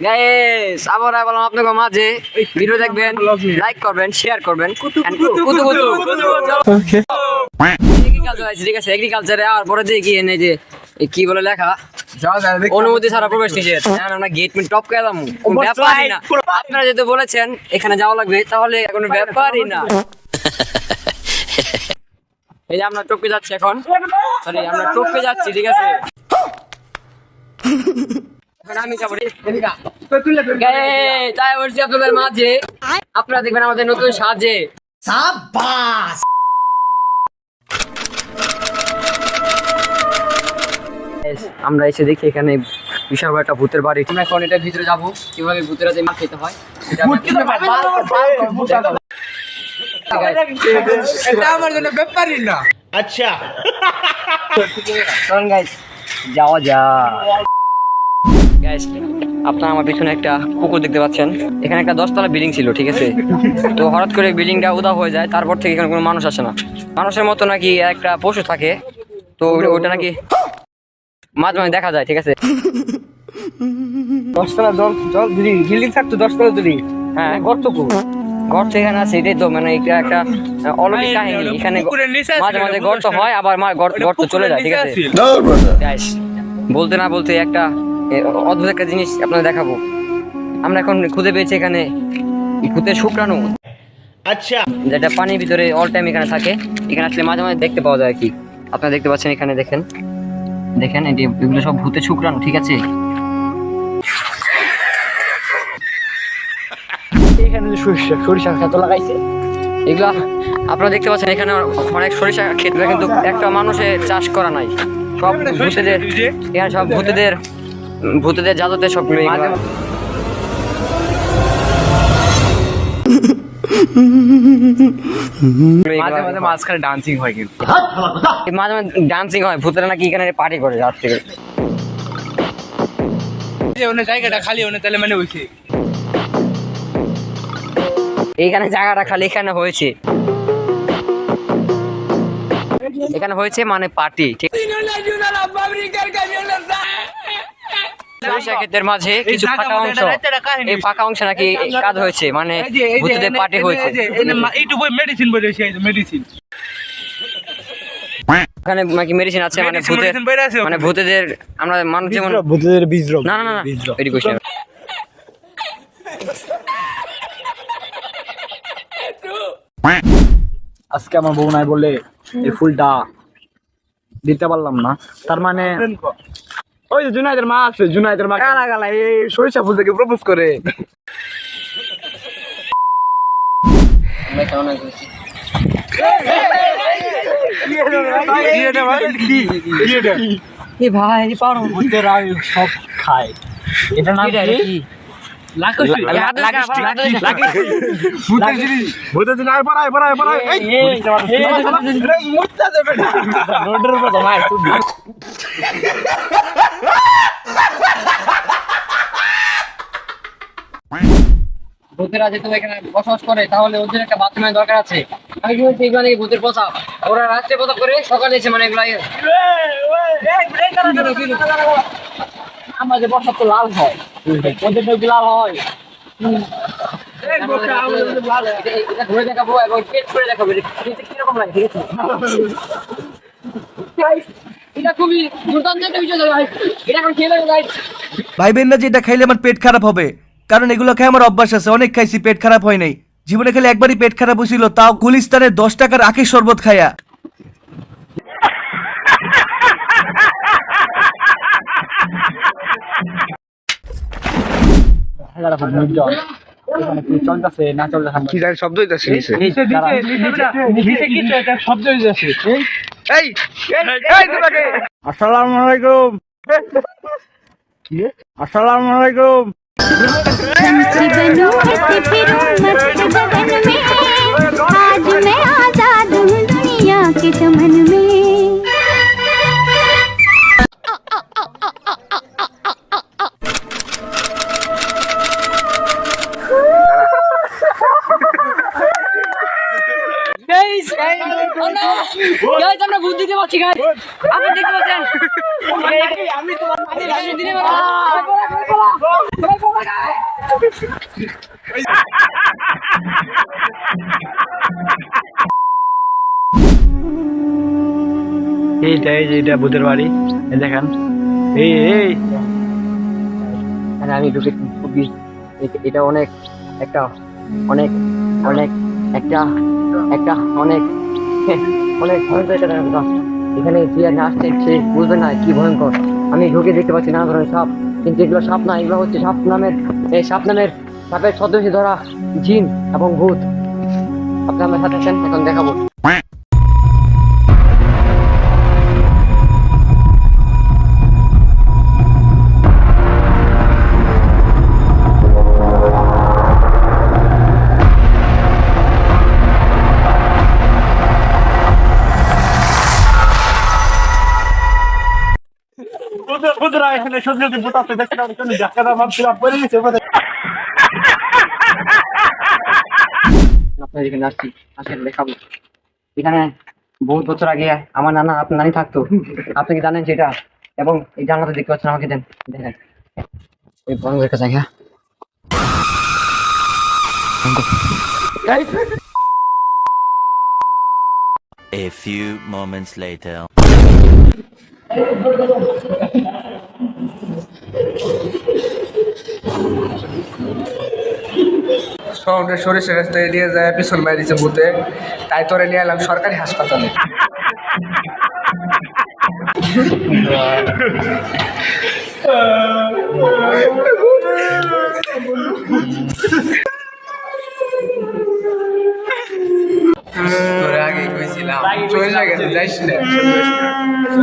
Guys আবার বললাম আপনাদের মাঝে ভিডিও দেখবেন লাইক করবেন শেয়ার করবেন। কুতু কুতু এগ্রিকালচার ঠিক আছে এগ্রিকালচারে আর পরে দিয়ে কি এনে যে কি বলে লেখা? অনুমতি ছাড়া প্রবেশ নিষেধ। আমরা গেট মিট টপ করে দাম ব্যাপারই না। আপনারা যেহেতু বলেছেন এখানে যাওয়া লাগবে তাহলে কোনো ব্যাপারই না। এই যে আমরা টপকে যাচ্ছি এখন। সরি আমরা টপকে যাচ্ছি ঠিক আছে। তাই বলছি আপনাদের মাঝে। আপনারা দেখবেন আমাদের নতুন সাজে। আমরা এসে দেখি এখানে বিশাল বড় একটা ভূতের বাড়ি। আমরা এখন এটা ভিতরে যাব। কীভাবে ভূতেরা যে মার খেতে হয় এটা আমার জন্য ব্যাপারই না। গাইস যাওয়া যাক। গাইস আপনারা আমার পিছনে একটা পুকুর দেখতে পাচ্ছেন। এখানে একটা দশতলা বিল্ডিং ছিল ঠিক আছে? তো হঠাৎ করে বিল্ডিংটা উদা হয়ে যায় তারপর থেকে এখানে কোনো মানুষ আসে না। মানুষের মতো নাকি একটা পশু থাকে তো ওটা- নাকি মাঝে মাঝে দেখা যায় ঠিক আছে? দশতলা জল জল বিল্ডিং থাকতো দশতলা দিলি হ্যাঁ। গর্তকু গর্ত এখানে আছে এটাই তো মানে এটা একটা অলৌকিক কাহিনী। এখানে মাঝে মাঝে গর্ত হয় আবার মা- গর্ত গর্ত চলে যায় ঠিক আছে? বলতে না বলতে একটা অদ্ভুত একটা জিনিস আপনাদের দেখাবো। আমরা এখন খুঁজে পেয়েছি এখানে ভূতের শুক্রাণু। আচ্ছা। যেটা পানির ভিতরে অল টাইম এখানে থাকে। এখানে আসলে মাঝে মাঝে দেখতে পাওয়া যায় আর কি। আপনারা দেখতে পাচ্ছেন এখানে দেখেন। দেখেন এটি এগুলো সব ভূতের শুক্রাণু ঠিক আছে? এখানে সরিষা সরিষা ক্ষেত লাগাইছে। এগুলা আপনারা দেখতে পাচ্ছেন এখানে অনেক সরিষা ক্ষেত্রে কিন্তু একটা মানুষে চাষ করা নাই। সব ভূতেদের এখানে সব ভূতেদের ভূতেদের জাদুতে সব মাঝে মাঝে মাঝখানে ডান্সিং হয় কিন্তু। মাঝে মাঝে ডান্সিং হয় ভূতেরা নাকি এখানে পার্টি করে রাত থেকে জায়গাটা খালি ওনে তাহলে মানে হইছে। এইখানে জায়গাটা খালি এখানে হয়েছে। এখানে হয়েছে মানে পার্টি ঠিক সরিষা ক্ষেতের মাঝে কিছু ফাঁকা অংশ এই ফাঁকা অংশে নাকি কাজ হয়েছে মানে ভূতেদের পার্টি হয়েছে। এইটুকু মেডিসিন বলেছে মেডিসিন ওখানে নাকি মেডিসিন আছে মানে ভূতের medicine বাইরে আছে মানে ভূতেদের আমরা মানুষ যেমন ভূতের বীজ রোগ না না না না এটি কোশ্চেন আজকে আমার বউ নাই বলে এই ফুলটা দিতে পারলাম না। তার মানে ওই যে জুনাইদের মা আছে জুনাইদের মা কালা কালা এই সরিষা ফুল থেকে প্রপোজ করে ভাই পারো সব খায়। এটা না কি? ভূতের যেহেতু এখানে বসবাস করে তাহলে ওদের একটা বাথরুমের দরকার আছে আমি বলছি এগুলো নাকি ভূতের প্রসাব ওরা রাত্রে প্রসাব করে সকালে এসে মানে এগুলো আমাদের প্রসাব তো লাল হয় হয় এটা- এখন খাইলে আমার পেট খারাপ হবে। কারণ এগুলো খাই আমার অভ্যাস আছে, অনেক খাইছি, পেট খারাপ হয় নাই। জীবনে খালি একবারই পেট খারাপ হয়েছিল, তাও গুলিস্তানের দশ টাকার আখের শরবত খায়া। চলতেছে না চলতেছে কি জানি শব্দ হইতাছে নিচে নিচে নিচে কিছু একটা শব্দ হইতেছে এই এই তোমাকে আসসালামু আলাইকুম আসসালামু আলাইকুম पंछी बनूं कैसे फिरूं मस्त गगन में आज मैं आजाद हूँ दुनिया के चमन में Guys, আমরা ভূত দিতে পারছি। আপনি দেখতে পাচ্ছেন? আমি তোমার এইটা এই যে এটা ভূতের বাড়ি। দেখেন। এই এই। আমি ঢুকে খুবই এটা অনেক একটা অনেক অনেক একটা একটা অনেক। অনেক ভয়ঙ্কর এখানে যে না আসছে, সে বুঝবে না কি ভয়ঙ্কর। আমি ঢুকে দেখতে পাচ্ছি নানা ধরনের সাপ, কিন্তু এগুলো সাপ না, এগুলো হচ্ছে সাপ নামের, এই সাপ নামের সাপের সদস্য ধরা জিন এবং ভূত। আপনি আমার সাথে আছেন এখন দেখাবো আপনার এখানে আসছি আসেন দেখাবো এখানে বহুত বছর আগে আমার নানা আপনার নানি থাকতো আপনি কি জানেন সেটা এবং এই জানলাতে দেখতে পাচ্ছেন আমাকে দেন দেখেন ওই বন্ধের কাছে হ্যাঁ A few moments later. সঙ্গে সরিষা গাছ থেকে নিয়ে যায়, পিছন মারি দিচ্ছে ভূতে। তাই তোরে নিয়ে এলাম সরকারি হাসপাতালে। আগে কইছিলাম সরিষা গেছে, যাইস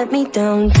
Let me down.